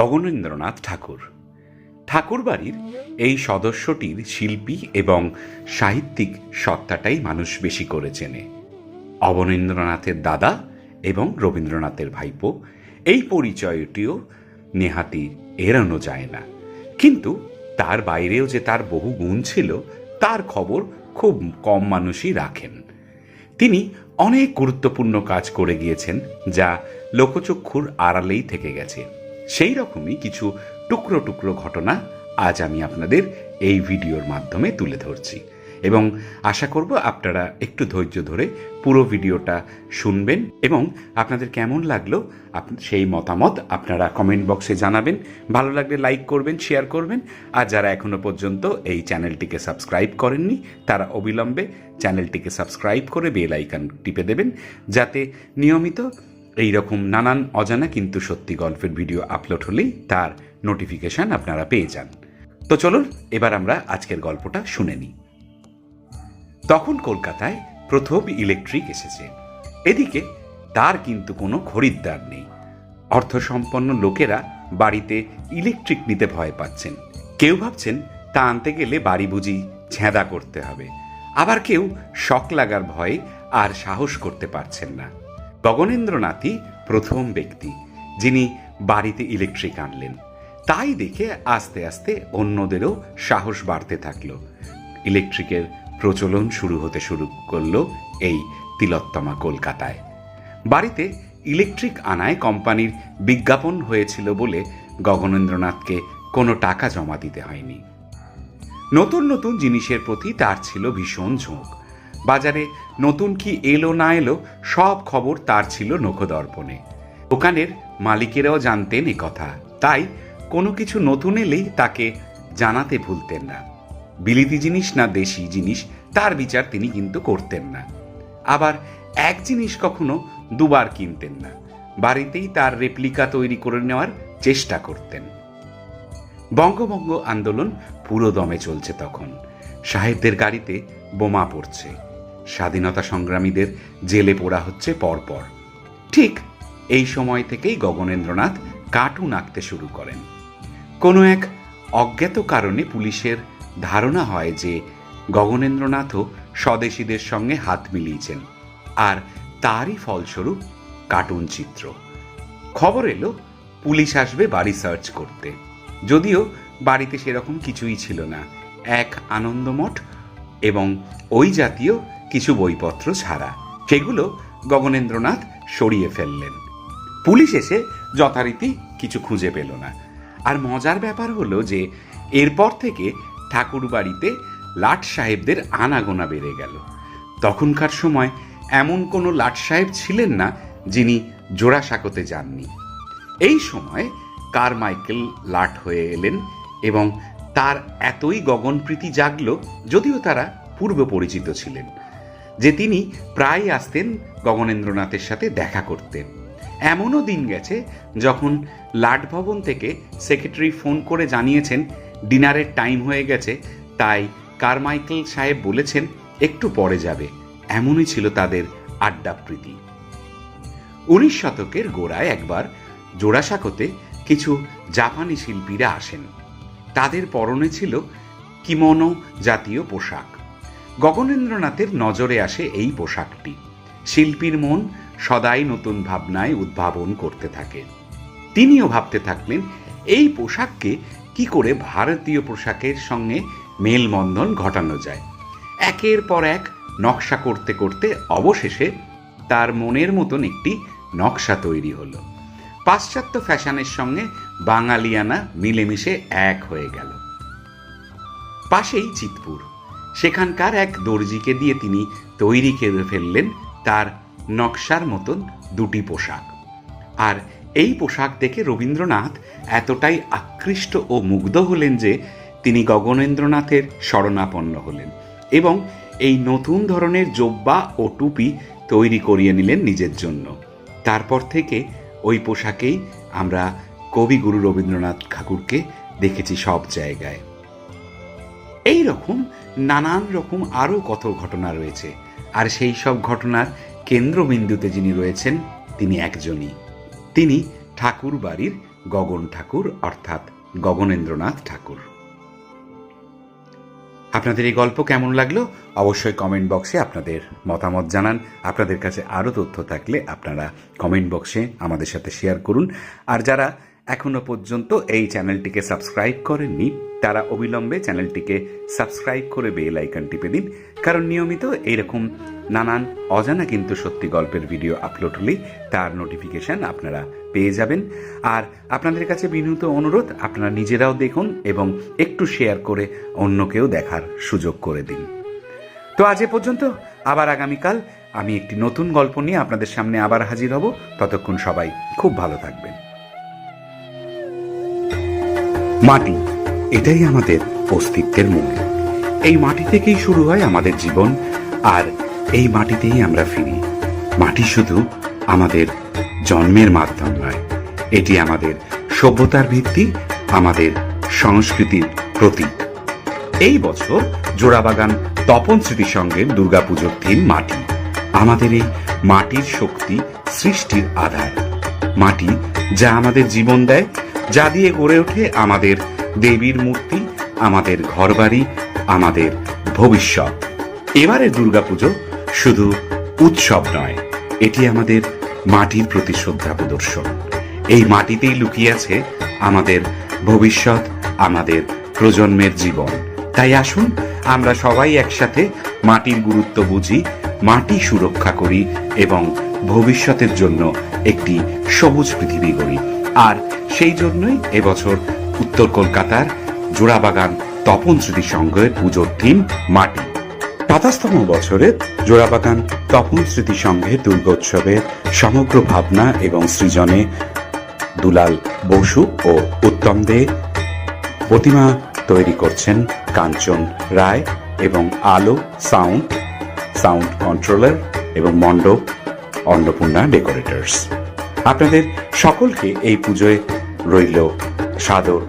গগনেন্দ্রনাথ ঠাকুর। ঠাকুরবাড়ির এই সদস্যটির শিল্পী এবং সাহিত্যিক সত্তাটাই মানুষ বেশি করে চেনে। অবনীন্দ্রনাথের দাদা এবং রবীন্দ্রনাথের ভাইপো, এই পরিচয়টিও নেহাতি এড়ানো যায় না। কিন্তু তার বাইরেও যে তার বহু গুণ ছিল, তার খবর খুব কম মানুষই রাখেন। তিনি অনেক গুরুত্বপূর্ণ কাজ করে গিয়েছেন, যা লোকচক্ষুর আড়ালেই থেকে গেছে। সেই রকমই কিছু টুকরো টুকরো ঘটনা আজ আমি আপনাদের এই ভিডিওর মাধ্যমে তুলে ধরছি। এবং আশা করব আপনারা একটু ধৈর্য ধরে পুরো ভিডিওটা শুনবেন এবং আপনাদের কেমন লাগল সেই মতামত আপনারা কমেন্ট বক্সে জানাবেন। ভালো লাগলে লাইক করবেন শেয়ার করবেন। আর যারা এখনও পর্যন্ত এই চ্যানেলটিকে সাবস্ক্রাইব করেননি, তারা অবিলম্বে চ্যানেলটিকে সাবস্ক্রাইব করে বেল টিপে দেবেন। যাতে নিয়মিত এই রকম নানান অজানা কিন্তু সত্যি গল্পের ভিডিও আপলোড হলেই তার নোটিফিকেশন আপনারা পেয়ে যান। তো চলুন, এবার আমরা আজকের গল্পটা শুনে নিই। তখন কলকাতায় প্রথম ইলেকট্রিক এসেছে। এদিকে তার কিন্তু কোনো খরিদ্দার নেই। অর্থসম্পন্ন লোকেরা বাড়িতে ইলেকট্রিক নিতে ভয় পাচ্ছেন। কেউ ভাবছেন, তা আনতে গেলে বাড়ি বুঝি ছেঁদা করতে হবে। আবার কেউ শক লাগার ভয়ে আর সাহস করতে পারছেন না। গগনেন্দ্রনাথই প্রথম ব্যক্তি যিনি বাড়িতে ইলেকট্রিক আনলেন। তাই দেখে আস্তে আস্তে অন্যদেরও সাহস বাড়তে থাকল। ইলেকট্রিকের প্রচলন শুরু হতে শুরু করল এই তিলোত্তমা কলকাতায়। বাড়িতে ইলেকট্রিক আনায় কোম্পানির বিজ্ঞাপন হয়েছিল বলে গগনেন্দ্রনাথকে কোনো টাকা জমা দিতে হয়নি। নতুন নতুন জিনিসের প্রতি তার ছিল ভীষণ ঝোঁক। বাজারে নতুন কি এলো না এলো, সব খবর তার ছিল নখদর্পণে। দোকানের মালিকেরাও জানতেন এ কথা। তাই কোনো কিছু নতুন এলেই তাকে জানাতে ভুলতেন না। বিলিতি জিনিস না দেশি জিনিস, তার বিচার তিনি কিন্তু করতেন না। আবার এক জিনিস কখনো দুবার কিনতেন না। বাড়িতেই তার রেপ্লিকা তৈরি করে নেওয়ার চেষ্টা করতেন। বঙ্গভঙ্গ আন্দোলন পুরো দমে চলছে তখন। সাহেবদের গাড়িতে বোমা পড়ছে। স্বাধীনতা সংগ্রামীদের জেলে পোড়া হচ্ছে পরপর। ঠিক এই সময় থেকেই গগনেন্দ্রনাথ কার্টুন আঁকতে শুরু করেন। কোনো এক অজ্ঞাত কারণে পুলিশের ধারণা হয় যে গগনেন্দ্রনাথও স্বদেশীদের সঙ্গে হাত মিলিয়েছেন আর তারই ফলস্বরূপ কার্টুন চিত্র। খবর এলো, পুলিশ আসবে বাড়ি সার্চ করতে। যদিও বাড়িতে সেরকম কিছুই ছিল না। এক আনন্দমঠ এবং ওই জাতীয় কিছু বইপত্র ছাড়া। সেগুলো গগনেন্দ্রনাথ সরিয়ে ফেললেন। পুলিশ এসে যথারীতি কিছু খুঁজে পেল না। আর মজার ব্যাপার হলো যে, এরপর থেকে ঠাকুর বাড়িতে লাট সাহেবদের আনাগোনা বেড়ে গেল। তখনকার সময় এমন কোনো লাট সাহেব ছিলেন না যিনি জোড়াসাঁকোতে যাননি। এই সময় কারমাইকেল লাট হয়ে এলেন এবং তার এতই গগনপ্রীতি জাগল যদিও তারা পূর্ব পরিচিত ছিলেন। যে তিনি প্রায় আসতেন গগনেন্দ্রনাথের সাথে দেখা করতেন এমনও দিন গেছে যখন লাট ভবন থেকে সেক্রেটারি ফোন করে জানিয়েছেন, ডিনারের টাইম হয়ে গেছে, তাই কারমাইকেল সাহেব বলেছেন একটু পরে যাবে। এমনই ছিল তাদের আড্ডা প্রীতি। উনিশ শতকের গোড়ায় একবার জোড়াসাঁকোতে কিছু জাপানি শিল্পীরা আসেন। তাদের পরনে ছিল কিমনো জাতীয় পোশাক। গগনেন্দ্রনাথের নজরে আসে এই পোশাকটি। শিল্পীর মন সদাই নতুন ভাবনায় উদ্ভাবন করতে থাকে। তিনিও ভাবতে থাকলেন, এই পোশাককে কি করে ভারতীয় পোশাকের সঙ্গে মেলবন্ধন ঘটানো যায়? একের পর এক নকশা করতে করতে অবশেষে তার মনের মতন একটি নকশা তৈরি হলো। পাশ্চাত্য ফ্যাশনের সঙ্গে বাঙালিয়ানা মিলেমিশে এক হয়ে গেল। পাশেই চিতপুর। সেখানকার এক দর্জিকে দিয়ে তিনি তৈরি করে ফেললেন তার নকশার মতন দুটি পোশাক। আর এই পোশাক দেখে রবীন্দ্রনাথ এতটাই আকৃষ্ট ও মুগ্ধ হলেন যে তিনি গগনেন্দ্রনাথের শরণাপন্ন হলেন এবং এই নতুন ধরনের জোব্বা ও টুপি তৈরি করিয়ে নিলেন নিজের জন্য। তারপর থেকে ওই পোশাকেই আমরা কবিগুরু রবীন্দ্রনাথ ঠাকুরকে দেখেছি সব জায়গায়। এই রকম নানান রকম আরও কত ঘটনা রয়েছে। আর সেই সব ঘটনার কেন্দ্রবিন্দুতে যিনি রয়েছেন, তিনি একজনই। তিনি ঠাকুর বাড়ির গগন ঠাকুর, অর্থাৎ গগনেন্দ্রনাথ ঠাকুর। আপনাদের এই গল্প কেমন লাগল? অবশ্যই কমেন্ট বক্সে আপনাদের মতামত জানান। আপনাদের কাছে আরও তথ্য থাকলে আপনারা কমেন্ট বক্সে আমাদের সাথে শেয়ার করুন। আর যারা এখনও পর্যন্ত এই চ্যানেলটিকে সাবস্ক্রাইব করেননি, তারা অবিলম্বে চ্যানেলটিকে সাবস্ক্রাইব করে বেল আইকন টিপে দিন, কারণ নিয়মিত এইরকম নানান অজানা কিন্তু সত্যি গল্পের ভিডিও আপলোড হলেই তার নোটিফিকেশন আপনারা পেয়ে যাবেন। আর আপনাদের কাছে বিনীত অনুরোধ, আপনারা নিজেরাও দেখুন এবং একটু শেয়ার করে অন্যকেও দেখার সুযোগ করে দিন। তো আজ এ পর্যন্ত, আবার আগামীকাল আমি একটি নতুন গল্প নিয়ে আপনাদের সামনে আবার হাজির হব। ততক্ষণ সবাই খুব ভালো থাকবেন। মাটি। এটাই আমাদের অস্তিত্বের মূল। এই মাটি থেকেই শুরু হয় আমাদের জীবন, আর এই মাটিতেই আমরা ফিরি। মাটি শুধু আমাদের জন্মের মাধ্যম নয়, এটি আমাদের সভ্যতার ভিত্তি, আমাদের সংস্কৃতির প্রতীক। এই বছর জোড়াবাগান তপন স্মৃতি সঙ্গের দুর্গাপুজোর থিম মাটি। আমাদের এই মাটির শক্তি সৃষ্টির আধার। মাটি যা আমাদের জীবন দেয় যা দিয়ে গড়ে ওঠে আমাদের দেবীর মূর্তি, আমাদের ঘরবাড়ি, আমাদের ভবিষ্যৎ। এবারে দুর্গাপুজো শুধু উৎসব নয়, এটি আমাদের মাটির প্রতি শ্রদ্ধা প্রদর্শন। এই মাটিতেই লুকিয়ে আছে আমাদের ভবিষ্যৎ, আমাদের প্রজন্মের জীবন। তাই আসুন, আমরা সবাই একসাথে মাটির গুরুত্ব বুঝি, মাটি সুরক্ষা করি এবং ভবিষ্যতের জন্য একটি সবুজ পৃথিবী গড়ি। আর সেই জন্যই এবছর উত্তর কলকাতার জোড়াবাগান তপন স্মৃতি সংঘের পুজোর থিম মাটি। পঞ্চাশতম বছরে জোড়াবাগান তপন স্মৃতি সংঘের দুর্গোৎসবের সমগ্র ভাবনা এবং সৃজনে দুলাল বসু ও উত্তম দে প্রতিমা তৈরি করছেন কাঞ্চন রায় এবং আলো সাউন্ড সাউন্ড কন্ট্রোলার এবং মণ্ডপ, অন্নপূর্ণা ডেকোরেটর্স। আপনাদের সকলকে এই পুজোয় রইল সাদর